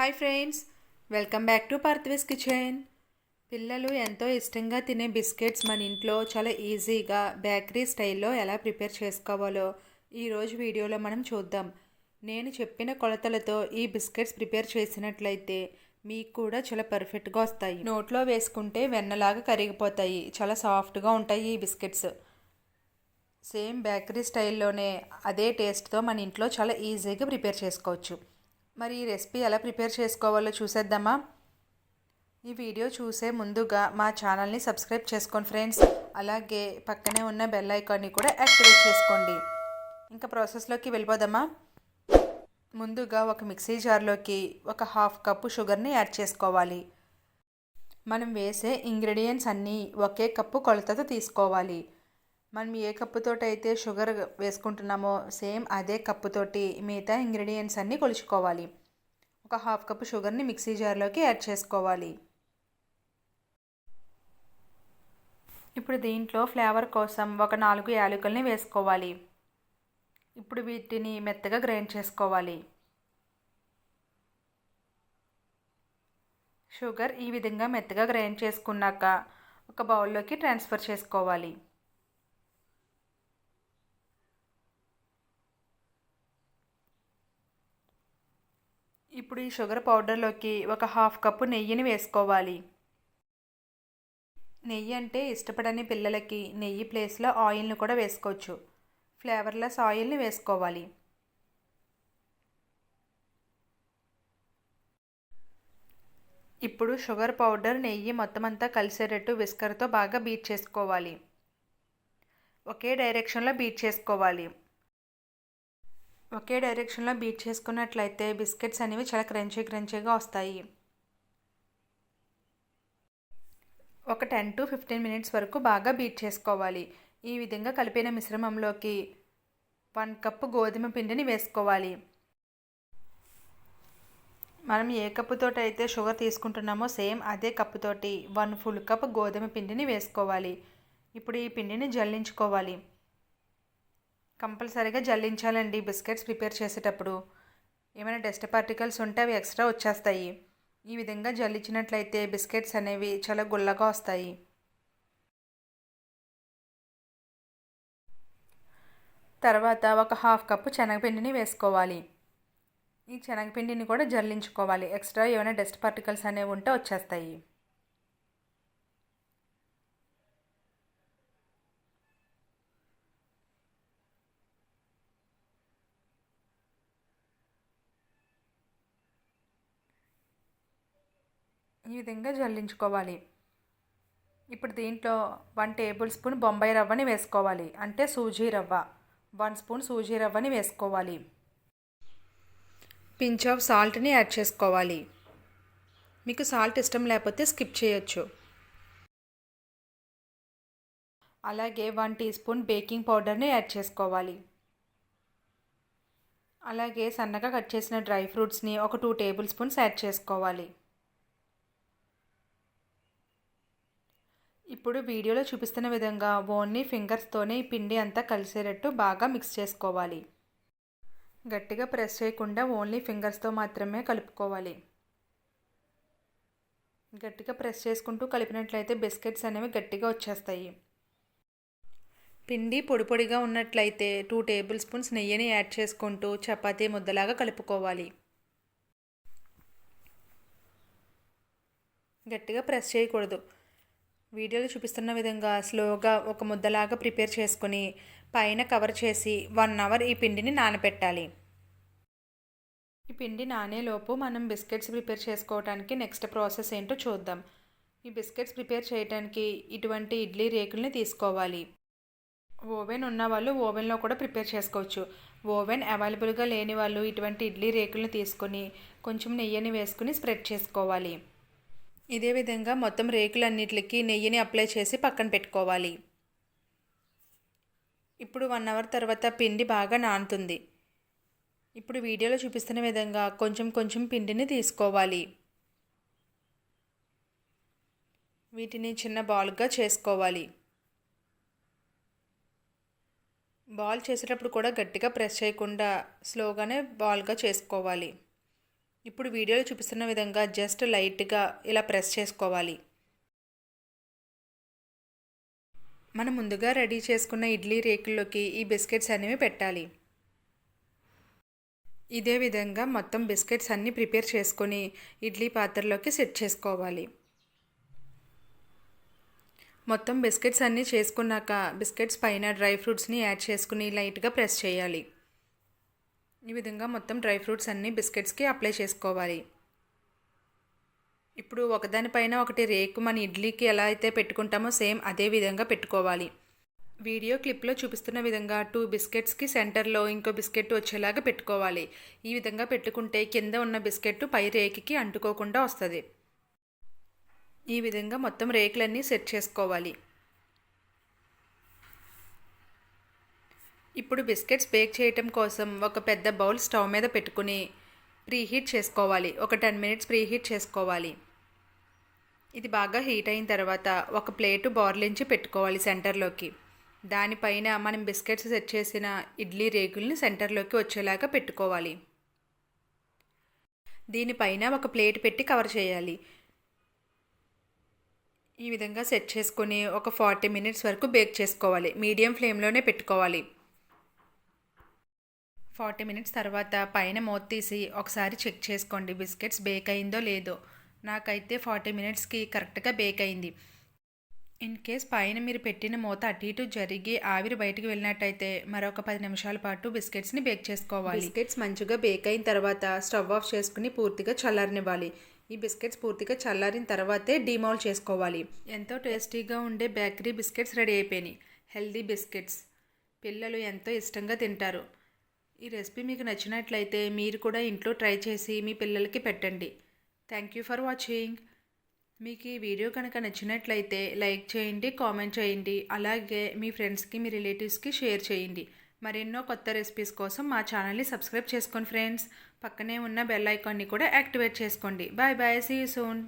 Hi friends welcome back to Parthivi's kitchen. పిల్లలు ఎంతో ఇష్టంగా తినే బిస్కెట్స్ మన ఇంట్లో చాలా ఈజీగా బేకరీ స్టైల్లో ఎలా ప్రిపేర్ చేసుకోవాలో ఈరోజు వీడియోలో మనం చూద్దాం. నేను చెప్పిన కొలతలతో ఈ బిస్కెట్స్ ప్రిపేర్ చేసినట్లయితే మీకు కూడా చాలా పర్ఫెక్ట్గా వస్తాయి. నోట్లో వేసుకుంటే వెన్నలాగా కరిగిపోతాయి. చాలా సాఫ్ట్గా ఉంటాయి ఈ బిస్కెట్స్. సేమ్ బేకరీ స్టైల్లోనే అదే టేస్ట్తో మన ఇంట్లో చాలా ఈజీగా ప్రిపేర్ చేసుకోవచ్చు. మరి ఈ రెసిపీ ఎలా ప్రిపేర్ చేసుకోవాలో చూసేద్దామా? ఈ వీడియో చూసే ముందుగా మా ఛానల్ని సబ్స్క్రైబ్ చేసుకోండి ఫ్రెండ్స్. అలాగే పక్కనే ఉన్న బెల్ ఐకాన్ని కూడా యాక్టివేట్ చేసుకోండి. ఇంకా ప్రాసెస్లోకి వెళ్ళిపోదామా? ముందుగా ఒక మిక్సీ జార్లోకి ఒక హాఫ్ కప్పు షుగర్ని యాడ్ చేసుకోవాలి. మనం వేసే ఇంగ్రీడియంట్స్ అన్నీ ఒకే కప్పు కొలతతో తీసుకోవాలి. మనం ఏ కప్పుతోటి అయితే షుగర్ వేసుకుంటున్నామో సేమ్ అదే కప్పుతోటి మిగతా ఇంగ్రీడియంట్స్ అన్నీ కొలుచుకోవాలి. ఒక హాఫ్ కప్పు షుగర్ని మిక్సీ జార్లోకి యాడ్ చేసుకోవాలి. ఇప్పుడు దీంట్లో ఫ్లేవర్ కోసం ఒక నాలుగు యాలకుల్ని వేసుకోవాలి. ఇప్పుడు వీటిని మెత్తగా గ్రైండ్ చేసుకోవాలి. షుగర్ ఈ విధంగా మెత్తగా గ్రైండ్ చేసుకున్నాక ఒక బౌల్లోకి ట్రాన్స్ఫర్ చేసుకోవాలి. ఇప్పుడు ఈ షుగర్ పౌడర్లోకి ఒక హాఫ్ కప్పు నెయ్యిని వేసుకోవాలి. నెయ్యి అంటే ఇష్టపడని పిల్లలకి నెయ్యి ప్లేస్లో ఆయిల్ని కూడా వేసుకోవచ్చు. ఫ్లేవర్లెస్ ఆయిల్ని వేసుకోవాలి. ఇప్పుడు షుగర్ పౌడర్ నెయ్యి మొత్తం అంతా కలిసేటట్టు విస్కర్తో బాగా బీట్ చేసుకోవాలి. ఒకే డైరెక్షన్లో బీట్ చేసుకోవాలి. ఒకే డైరెక్షన్లో బీట్ చేసుకున్నట్లయితే బిస్కెట్స్ అనేవి చాలా క్రంచీ క్రంచీగా వస్తాయి. ఒక టెన్ టు ఫిఫ్టీన్ మినిట్స్ వరకు బాగా బీట్ చేసుకోవాలి. ఈ విధంగా కలిపిన మిశ్రమంలోకి వన్ కప్పు గోధుమ పిండిని వేసుకోవాలి. మనం ఏ కప్పుతోటి అయితే షుగర్ తీసుకుంటున్నామో సేమ్ అదే కప్పుతోటి వన్ ఫుల్ కప్ గోధుమ పిండిని వేసుకోవాలి. ఇప్పుడు ఈ పిండిని జల్లించుకోవాలి. కంపల్సరీగా జల్లించాలండి బిస్కెట్స్ ప్రిపేర్ చేసేటప్పుడు. ఏమైనా డస్ట్ పార్టికల్స్ ఉంటే అవి ఎక్స్ట్రా వచ్చేస్తాయి. ఈ విధంగా జల్లించినట్లయితే బిస్కెట్స్ అనేవి చాలా గుల్లగా వస్తాయి. తర్వాత ఒక హాఫ్ కప్పు శనగపిండిని వేసుకోవాలి. ఈ శనగపిండిని కూడా జల్లించుకోవాలి. ఎక్స్ట్రా ఏమైనా డస్ట్ పార్టికల్స్ అనేవి ఉంటే వచ్చేస్తాయి. ఈ విధంగా జల్లించుకోవాలి. ఇప్పుడు దీంట్లో వన్ టేబుల్ స్పూన్ బొంబాయి రవ్వని వేసుకోవాలి. అంటే సూజీ రవ్వ. వన్ స్పూన్ సూజీ రవ్వని వేసుకోవాలి. పించ్ ఆఫ్ సాల్ట్ని యాడ్ చేసుకోవాలి. మీకు సాల్ట్ ఇష్టం లేకపోతే స్కిప్ చేయొచ్చు. అలాగే వన్ టీ స్పూన్ బేకింగ్ పౌడర్ని యాడ్ చేసుకోవాలి. అలాగే సన్నగా కట్ చేసిన డ్రై ఫ్రూట్స్ని ఒక టూ టేబుల్ స్పూన్స్ యాడ్ చేసుకోవాలి. ఇప్పుడు వీడియోలో చూపిస్తున్న విధంగా ఓన్లీ ఫింగర్స్తోనే ఈ పిండి అంతా కలిసేటట్టు బాగా మిక్స్ చేసుకోవాలి. గట్టిగా ప్రెస్ చేయకుండా ఓన్లీ ఫింగర్స్తో మాత్రమే కలుపుకోవాలి. గట్టిగా ప్రెస్ చేసుకుంటూ కలిపినట్లయితే బిస్కెట్స్ అనేవి గట్టిగా వచ్చేస్తాయి. పిండి పొడి పొడిగా ఉన్నట్లయితే టూ టేబుల్ స్పూన్స్ నెయ్యిని యాడ్ చేసుకుంటూ చపాతీ ముద్దలాగా కలుపుకోవాలి. గట్టిగా ప్రెస్ చేయకూడదు. వీడియోలో చూపిస్తున్న విధంగా స్లోగా ఒక ముద్దలాగా ప్రిపేర్ చేసుకుని పైన కవర్ చేసి వన్ అవర్ ఈ పిండిని నానబెట్టాలి ఈ పిండి నానేలోపు మనం బిస్కెట్స్ ప్రిపేర్ చేసుకోవడానికి నెక్స్ట్ ప్రాసెస్ ఏంటో చూద్దాం. ఈ బిస్కెట్స్ ప్రిపేర్ చేయడానికి ఇటువంటి ఇడ్లీ రేకుల్ని తీసుకోవాలి. ఓవెన్ ఉన్న వాళ్ళు ఓవెన్లో కూడా ప్రిపేర్ చేసుకోవచ్చు. ఓవెన్ అవైలబుల్గా లేని వాళ్ళు ఇటువంటి ఇడ్లీ రేకులను తీసుకొని కొంచెం నెయ్యిని వేసుకుని స్ప్రెడ్ చేసుకోవాలి. ఇదే విధంగా మొత్తం రేకులన్నిటికి నెయ్యిని అప్లై చేసి పక్కన పెట్టుకోవాలి. ఇప్పుడు వన్ అవర్ తర్వాత పిండి బాగా నానుతుంది. ఇప్పుడు వీడియోలో చూపిస్తున్న విధంగా కొంచెం కొంచెం పిండిని తీసుకోవాలి. వీటిని చిన్న బాల్గా చేసుకోవాలి. బాల్ చేసేటప్పుడు కూడా గట్టిగా ప్రెస్ చేయకుండా స్లోగానే బాల్గా చేసుకోవాలి. ఇప్పుడు వీడియోలో చూపిస్తున్న విధంగా జస్ట్ లైట్గా ఇలా ప్రెస్ చేసుకోవాలి. మనం ముందుగా రెడీ చేసుకున్న ఇడ్లీ రేకుల్లోకి ఈ బిస్కెట్స్ అనేవి పెట్టాలి. ఇదే విధంగా మొత్తం బిస్కెట్స్ అన్నీ ప్రిపేర్ చేసుకొని ఇడ్లీ పాత్రలోకి సెట్ చేసుకోవాలి. మొత్తం బిస్కెట్స్ అన్నీ చేసుకున్నాక బిస్కెట్స్ పైన డ్రై ఫ్రూట్స్ని యాడ్ చేసుకుని లైట్గా ప్రెస్ చేయాలి. ఈ విధంగా మొత్తం డ్రై ఫ్రూట్స్ అన్నీ బిస్కెట్స్కి అప్లై చేసుకోవాలి. ఇప్పుడు ఒకదానిపైన ఒకటి రేకు మన ఇడ్లీకి ఎలా అయితే పెట్టుకుంటామో సేమ్ అదే విధంగా పెట్టుకోవాలి. వీడియో క్లిప్లో చూపిస్తున్న విధంగా టూ బిస్కెట్స్కి సెంటర్లో ఇంకో బిస్కెట్ వచ్చేలాగా పెట్టుకోవాలి. ఈ విధంగా పెట్టుకుంటే కింద ఉన్న బిస్కెట్ పై రేకుకి అంటుకోకుండా వస్తుంది. ఈ విధంగా మొత్తం రేకులన్నీ సెట్ చేసుకోవాలి. ఇప్పుడు బిస్కెట్స్ బేక్ చేయటం కోసం ఒక పెద్ద బౌల్ స్టవ్ మీద పెట్టుకుని ప్రీహీట్ చేసుకోవాలి. ఒక టెన్ మినిట్స్ ప్రీహీట్ చేసుకోవాలి. ఇది బాగా హీట్ అయిన తర్వాత ఒక ప్లేటు బోర్లించి పెట్టుకోవాలి సెంటర్లోకి. దానిపైన మనం బిస్కెట్స్ సెట్ చేసిన ఇడ్లీ రేకుల్ని సెంటర్లోకి వచ్చేలాగా పెట్టుకోవాలి. దీనిపైన ఒక ప్లేట్ పెట్టి కవర్ చేయాలి. ఈ విధంగా సెట్ చేసుకొని ఒక ఫార్టీ మినిట్స్ వరకు బేక్ చేసుకోవాలి. మీడియం ఫ్లేమ్లోనే పెట్టుకోవాలి. ఫార్టీ మినిట్స్ తర్వాత పైన మూత తీసి ఒకసారి చెక్ చేసుకోండి బిస్కెట్స్ బేక్ అయిందో లేదో. నాకైతే ఫార్టీ మినిట్స్కి కరెక్ట్గా బేక్ అయింది. ఇన్ కేస్ పైన మీరు పెట్టిన మూత అటు ఇటు జరిగి ఆవిరి బయటికి వెళ్ళినట్టయితే మరొక పది నిమిషాల పాటు బిస్కెట్స్ని బేక్ చేసుకోవాలి. బిస్కెట్స్ మంచిగా బేక్ అయిన తర్వాత స్టవ్ ఆఫ్ చేసుకుని పూర్తిగా చల్లారనివ్వాలి. ఈ బిస్కెట్స్ పూర్తిగా చల్లారిన తర్వాతే డీమౌల్ చేసుకోవాలి. ఎంతో టేస్టీగా ఉండే బేకరీ బిస్కెట్స్ రెడీ అయిపోయినాయి. Healthy biscuits. పిల్లలు ఎంతో ఇష్టంగా తింటారు. ఈ రెసిపీ మీకు నచ్చినట్లయితే మీరు కూడా ఇంట్లో ట్రై చేసి మీ పిల్లలకి పెట్టండి. థ్యాంక్ యూ ఫర్ వాచింగ్ మీకు ఈ వీడియో కనుక నచ్చినట్లయితే లైక్ చేయండి కామెంట్ చేయండి అలాగే మీ ఫ్రెండ్స్కి మీ రిలేటివ్స్కి షేర్ చేయండి. మరెన్నో కొత్త రెసిపీస్ కోసం మా ఛానల్ని సబ్స్క్రైబ్ చేసుకోండి ఫ్రెండ్స్. పక్కనే ఉన్న బెల్ ఐకాన్ని కూడా యాక్టివేట్ చేసుకోండి. Bye bye see soon